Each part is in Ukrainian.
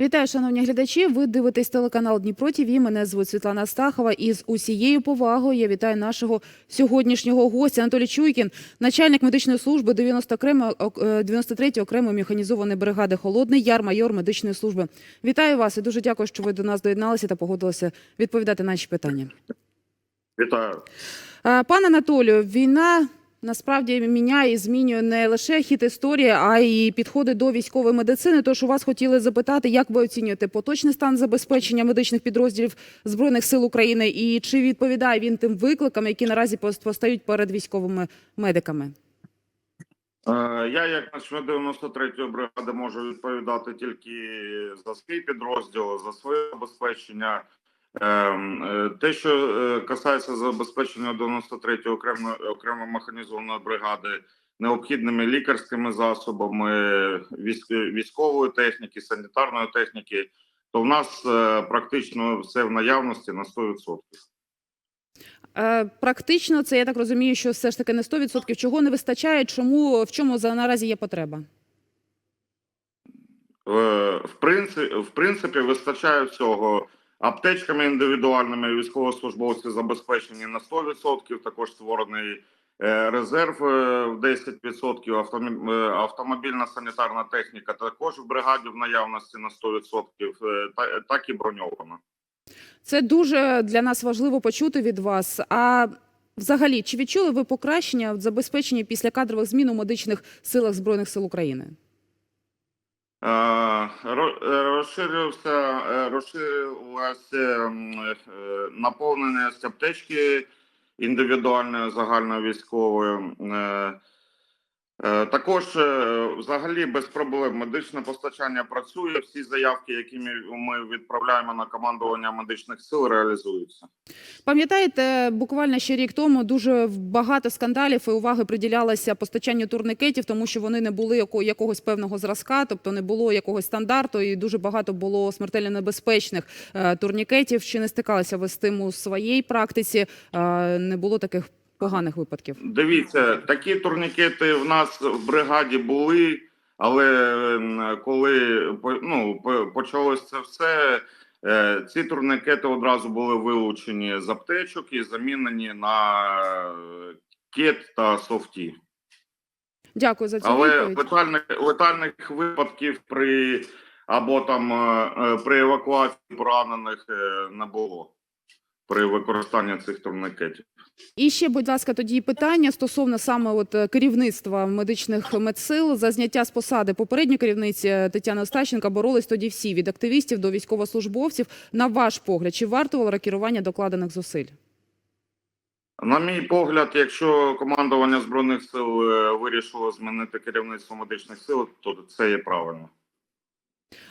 Вітаю, шановні глядачі. Ви дивитесь телеканал Дніпро ТІВІ. Мене звуть Світлана Астахова. І з усією повагою я вітаю нашого сьогоднішнього гостя Анатолій Чуйкін, начальник медичної служби 90 окремо, ок- е, 93-ї окремої механізованої бригади Холодний Яр, майор медичної служби. Вітаю вас і дуже дякую, що ви до нас доєдналися та погодилися відповідати на наші питання. Вітаю. Е, Пане Анатолію, війна насправді міняє і змінює не лише хід історії, а й підходи до військової медицини. Тож у вас хотіли запитати, як ви оцінюєте поточний стан забезпечення медичних підрозділів збройних сил України, і чи відповідає він тим викликам, які наразі постають перед військовими медиками? Е, Я, як начальник 93-ї бригади, можу відповідати тільки за свій підрозділ, за своє забезпечення. Ем, е, Те, що е, касається забезпечення 93-ї окремої окремо механізованої бригади необхідними лікарськими засобами, військ- військової техніки, санітарної техніки, то в нас е, практично все в наявності на 100%. Е, Практично це я так розумію, що все ж таки не 100%. Чого не вистачає? Чому в чому за наразі є потреба? В принципі, в принципі, вистачає всього. Аптечками індивідуальними військовослужбовці забезпечені на 100%, також створений е, резерв е, в 10%, автомі- е, автомобільна санітарна техніка також в бригаді в наявності на 100%, е, та- так і броньована. Це дуже для нас важливо почути від вас. А взагалі, чи відчули ви покращення в забезпеченні після кадрових змін у медичних силах збройних сил України? Е, ро- е, Розширився, розширилася м, е, наповненість аптечки індивідуальної загальновійськової. Е, Також е, взагалі без проблем медичне постачання працює. Всі заявки, які ми відправляємо на командування медичних сил, реалізуються. Пам'ятаєте, буквально ще рік тому дуже багато скандалів і уваги приділялося постачанню турникетів, тому що вони не були яко- якогось певного зразка, тобто не було якогось стандарту, і дуже багато було смертельно небезпечних е, турнікетів. Чи не стикалися ви з тим у своїй практиці? Не було таких поганих випадків? Дивіться, такі турнікети в нас в бригаді були, але коли по- ну, по- почалось це все, е, ці турнікети одразу були вилучені з аптечок і замінені на кет та софті. Дякую за цю Але відповідь. летальних, летальних випадків при або там е, е, при евакуації поранених не було при використанні цих турнікетів. І ще, будь ласка, тоді питання стосовно саме от е, керівництва медичних медсил за зняття з посади попередньої керівниці е, Тетяни Остащенка боролись тоді всі від активістів до військовослужбовців. На ваш погляд, чи вартувало керування докладених зусиль? На мій погляд, якщо командування збройних сил е, вирішило змінити керівництво медичних сил, то це є правильно.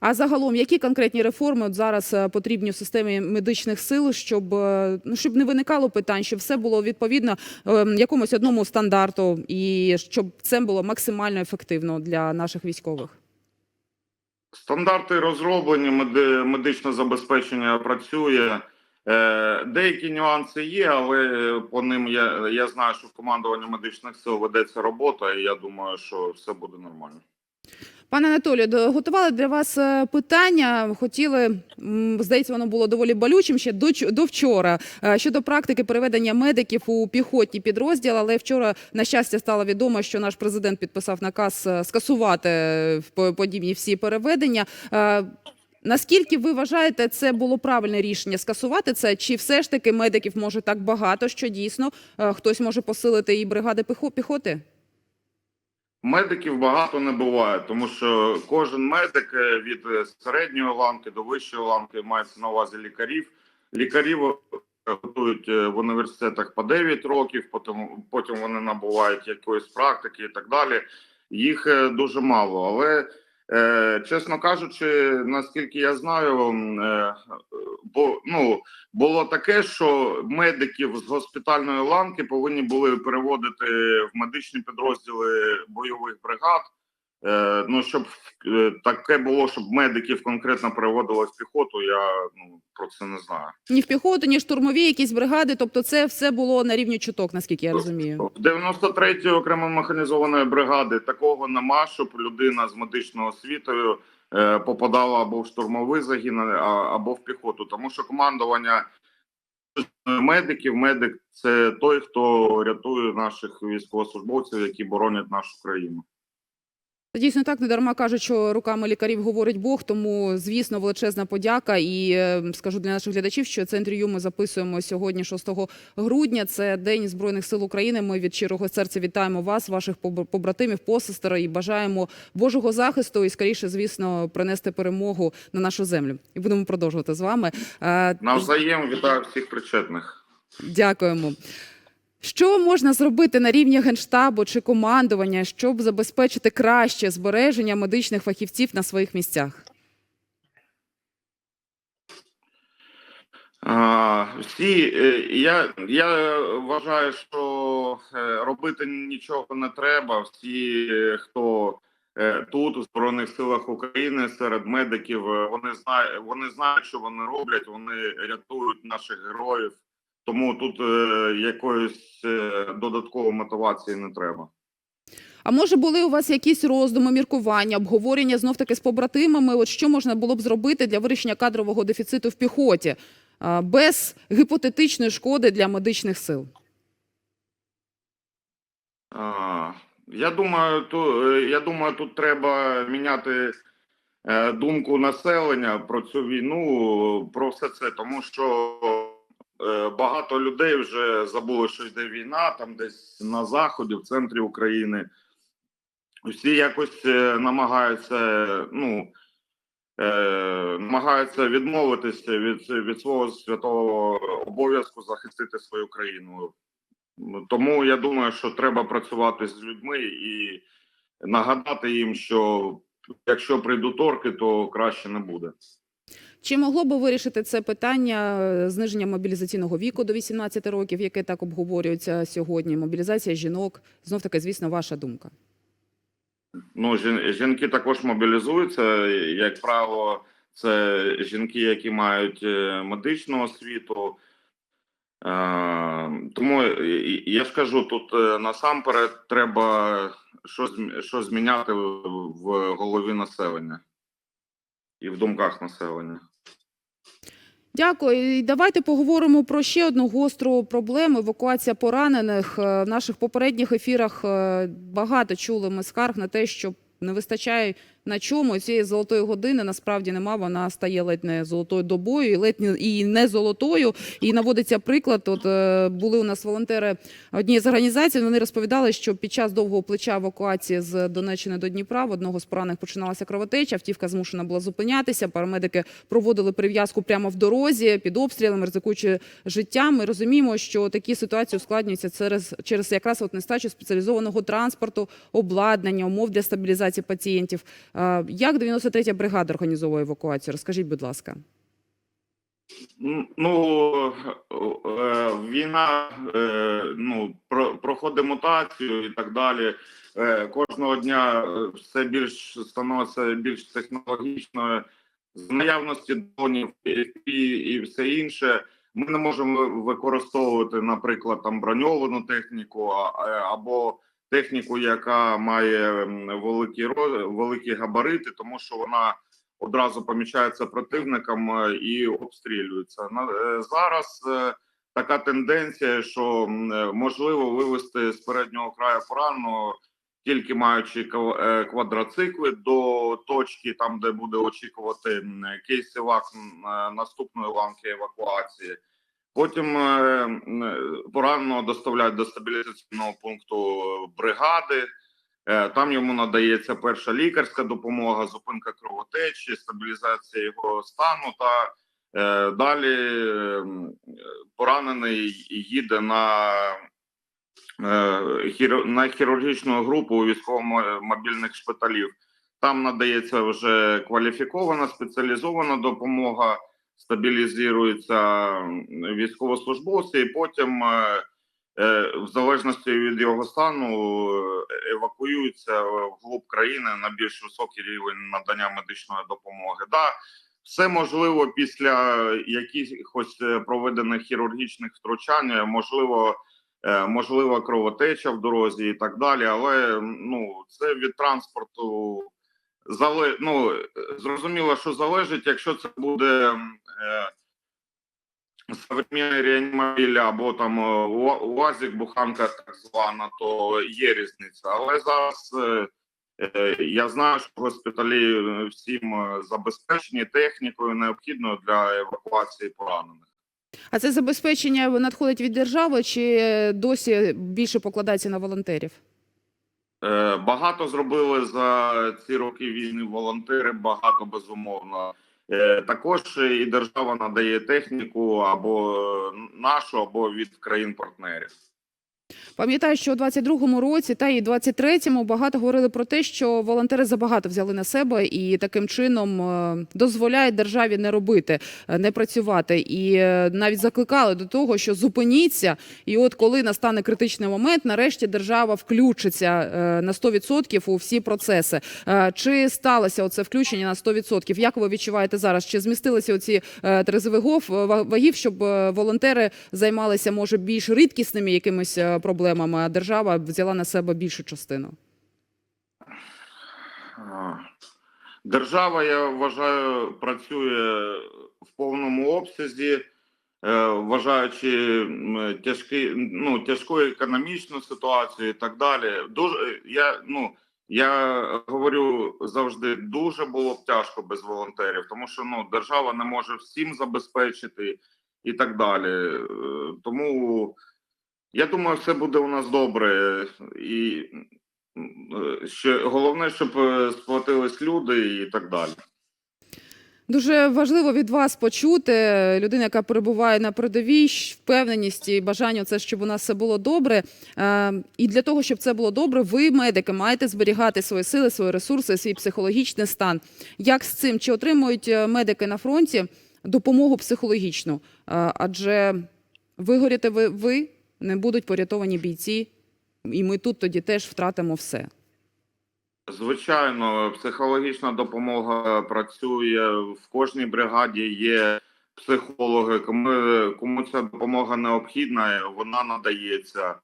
А загалом, які конкретні реформи от зараз е, потрібні в системі медичних сил, щоб е, ну щоб не виникало питань, щоб все було відповідно е, якомусь одному стандарту, і щоб це було максимально ефективно для наших військових? Стандарти розроблені, медичне забезпечення працює. Е, Деякі нюанси є, але по ним я, я знаю, що в командуванні медичних сил ведеться робота, і я думаю, що все буде нормально. Пане Анатолію, готували для вас е, питання. Хотіли, здається, воно було доволі болючим ще до, до вчора. е, Щодо практики переведення медиків у піхотні підрозділи, але вчора, на щастя, стало відомо, що наш президент підписав наказ е, скасувати подібні всі переведення. Наскільки ви вважаєте, це було правильне рішення скасувати це? Чи все ж таки медиків може так багато, що дійсно хтось може посилити і бригади піхо- піхоти? Медиків багато не буває, тому що кожен медик е, від е, середньої ланки до вищої ланки мається на увазі лікарів. Лікарів е, готують в університетах по 9 років, потім, потім вони набувають якоїсь практики і так далі. Їх дуже мало. Але, чесно кажучи, наскільки я знаю, е, бо ну було таке, що медиків з госпітальної ланки повинні були переводити в медичні підрозділи бойових бригад. Е, ну, щоб е, таке було, щоб медиків конкретно переводили в піхоту, я ну, про це не знаю. Ні в піхоту, ні штурмові якісь бригади. Тобто, це все було на рівні чуток, наскільки я розумію. В 93-ї окремо механізованої бригади такого нема, щоб людина з медичною освітою е, попадала або в штурмовий загін, а- або в піхоту. Тому що командування медиків, медик це той, хто рятує наших військовослужбовців, які боронять нашу країну. Дійсно так, не дарма кажуть, що руками лікарів говорить Бог. Тому, звісно, величезна подяка. І е, скажу для наших глядачів, що це інтерв'ю ми записуємо сьогодні, 6 грудня. Це День Збройних сил України. Ми від щирого серця вітаємо вас, ваших побратимів, посестер і бажаємо Божого захисту і скоріше, звісно, принести перемогу на нашу землю. І будемо продовжувати з вами. Е, Навзаєм вітаю всіх причетних. Дякуємо. Що можна зробити на рівні генштабу чи командування, щоб забезпечити краще збереження медичних фахівців на своїх місцях? Всі, е, я, я вважаю, що е, робити нічого не треба. Всі, е, хто тут у Збройних силах України серед медиків, вони знають, вони знають, що вони роблять, вони рятують наших героїв. Тому тут е, якоїсь е, додаткової мотивації не треба. А може були у вас якісь роздуми, міркування, обговорення знов таки з побратимами? От що можна було б зробити для вирішення кадрового дефіциту в піхоті без гіпотетичної шкоди для медичних сил? А, Я думаю, ту, е, я думаю, тут треба міняти думку населення про цю війну, про все це, тому що багато людей вже забули, що йде війна, там десь на заході, в центрі України. Всі якось е, намагаються, ну, е, намагаються відмовитися від, від свого святого обов'язку захистити свою країну. Ну, Тому я думаю, що треба працювати з людьми і нагадати їм, що якщо прийдуть орки, то краще не буде. Чи могло би вирішити це питання е, зниження мобілізаційного віку до 18 років, яке так обговорюється сьогодні? Мобілізація жінок знов таки, звісно, ваша думка. Ну, жінки також мобілізуються. Як правило, це жінки, які мають е, медичну освіту. Е, Тому я ж кажу, тут насамперед треба щось, щось зміняти в голові населення і в думках населення. Дякую. І давайте поговоримо про ще одну гостру проблему евакуація поранених. Е, В наших попередніх ефірах е, багато чули ми скарг на те, що не вистачає на чому цієї золотої години. Насправді нема. Вона стає ледь не золотою добою, ледь не і не золотою. І наводиться приклад. От е, були у нас волонтери однієї з організацій. Вони розповідали, що під час довгого плеча евакуації з Донеччини до Дніпра в одного з поранених починалася кровотеча. Автівка змушена була зупинятися. Парамедики проводили прив'язку прямо в дорозі під обстрілами, ризикуючи життям. Ми розуміємо, що такі ситуації ускладнюються через через якраз от нестачу спеціалізованого транспорту, обладнання, умов для стабілізації пацієнтів. Е, Як 93-я бригада організовує евакуацію? Розкажіть, будь ласка. Ну е, війна е, ну про, проходить мутацію і так далі. Кожного дня все більш становиться більш технологічною з наявності дронів і, і все інше. Ми не можемо використовувати, наприклад, там броньовану техніку або техніку, яка має великі великі габарити, тому що вона одразу помічається противником е, і обстрілюється. Е, зараз е, така тенденція, що можливо вивести з переднього краю пораненого, тільки маючи квадроцикли до точки, там де буде очікувати кейсівак наступної ланки евакуації. Потім е, е, пораненого доставляють до стабілізаційного пункту бригади. Е, Там йому надається перша лікарська допомога, зупинка кровотечі, стабілізація його стану. Та далі поранений їде на, на хірургічну групу у військово-мобільних шпиталів. Там надається вже кваліфікована спеціалізована допомога, стабілізуються військовослужбовці, і потім. е, е, в залежності від його стану е, евакуюють орієнтуються вглуб країни на більш високий рівень надання медичної допомоги. Да, все можливо після якихось проведених хірургічних втручань, можливо, можлива кровотеча в дорозі і так далі. Але ну це від транспорту зале... ну, зрозуміло, що залежить, якщо це буде. Е, Современний реанімобіль або там е, уа- УАЗик, буханка так звана, то є різниця. Але зараз е, я знаю, що госпіталі всім забезпечені технікою необхідною для евакуації поранених. А це забезпечення надходить від держави чи досі більше покладається на волонтерів? Е, Багато зробили за ці роки війни волонтери, багато безумовно. Е, Також і держава надає техніку або нашу, або від країн-партнерів. Пам'ятаю, що у 22-му році та і 23-му багато говорили про те, що волонтери забагато взяли на себе і таким чином е, дозволяють державі не робити, е, не працювати. І е, навіть закликали до того, що зупиніться. І от коли настане критичний момент, нарешті держава включиться на 100% у всі процеси. Чи сталося оце включення на 100%? Як ви відчуваєте зараз? Чи змістилися оці терезовий вагів, щоб волонтери займалися може більш рідкісними якимись проблемами, а держава взяла на себе більшу частину? Держава, я вважаю, працює в повному обсязі, е, вважаючи тяжкі, ну, тяжку економічну ситуацію і так далі. Дуже я ну я говорю завжди, дуже було б тяжко без волонтерів, тому що ну держава не може всім забезпечити і так далі. Е, Тому я думаю, все буде у нас добре і. Е, Що головне, щоб е, сплатились люди і так далі. Дуже важливо від вас почути людина, яка перебуває на передовій, впевненість і бажання це, щоб у нас все було добре. Е, І для того, щоб це було добре, ви, медики, маєте зберігати свої сили, свої ресурси, свій психологічний стан. Як з цим? Чи отримують медики на фронті допомогу психологічну? Адже вигоріте ви, ви не будуть порятовані бійці, і ми тут тоді теж втратимо все. Звичайно, психологічна допомога працює в кожній бригаді. Є психологи. Кому, кому ця допомога необхідна, вона надається.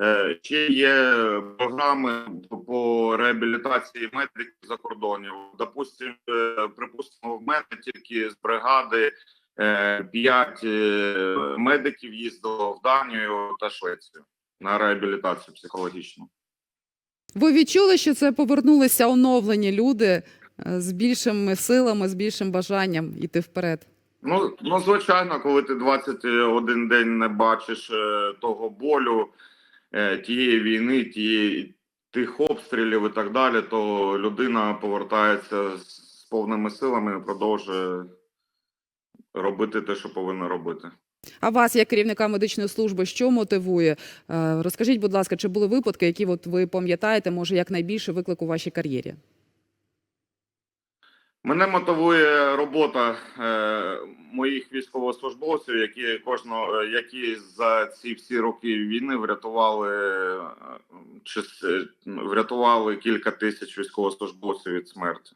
Е, Ще є програми по- реабілітації медиків за кордонів. Допустим, е, припустимо, в мене тільки з бригади п'ять е, медиків їздило в Данію та Швецію на реабілітацію психологічну. Ви відчули, що це повернулися оновлені люди е, з більшими силами, з більшим бажанням йти вперед? Ну, ну, звичайно, коли ти 21 день не бачиш е, того болю, е, тієї війни, тієї тих обстрілів і так далі, то людина повертається з повними силами і продовжує робити те, що повинна робити. А вас, як керівника медичної служби, що мотивує? Е, Розкажіть, будь ласка, чи були випадки, які от ви пам'ятаєте, може, як найбільше виклик у вашій кар'єрі? Мене мотивує робота е, моїх військовослужбовців, які кожного, е, які за ці всі роки війни врятували е, чи врятували кілька тисяч військовослужбовців від смерті.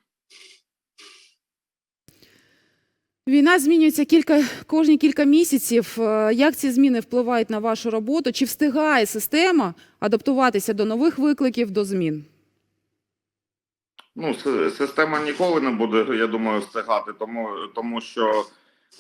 Війна змінюється кілька кожні кілька місяців. Е, Як ці зміни впливають на вашу роботу? Чи встигає система адаптуватися до нових викликів, до змін? Ну, система ніколи не буде, я думаю, встигати, тому, тому що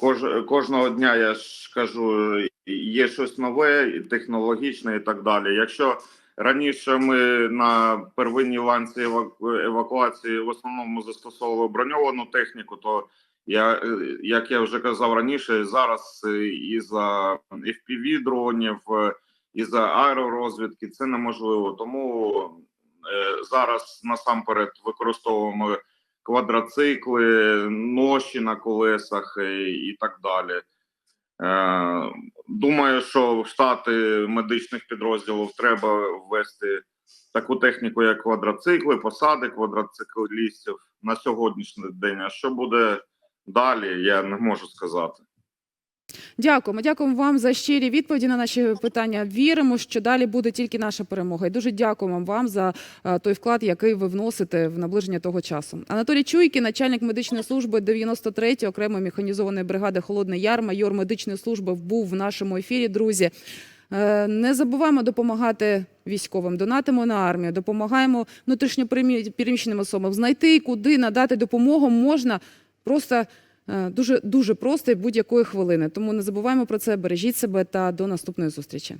кож, кожного дня я ж кажу, є щось нове, технологічне і так далі. Якщо раніше ми на первинній ланці еваку- евакуації в основному застосовували броньовану техніку, то я, е, як я вже казав раніше, зараз е, і за FPV дронів, і за аеророзвідки це неможливо. Тому Е, зараз насамперед використовуємо квадроцикли, ноші на колесах і, так далі. Думаю, що в штати медичних підрозділів треба ввести таку техніку, як квадроцикли, посади квадроциклістів на сьогоднішній день. А що буде далі, я не можу сказати. Дякуємо. Дякуємо вам за щирі відповіді на наші питання. Віримо, що далі буде тільки наша перемога. І дуже дякуємо вам за е, той вклад, який ви вносите в наближення того часу. Анатолій Чуйки, начальник медичної служби 93-ї окремої механізованої бригади Холодний Яр, майор медичної служби, був в нашому ефірі. Друзі. Е, Не забуваємо допомагати військовим, донатимо на армію, допомагаємо внутрішньопереміщеним особам. Знайти, куди надати допомогу можна просто е, дуже дуже просто і будь-якої хвилини. Тому не забуваємо про це. Бережіть себе та до наступної зустрічі.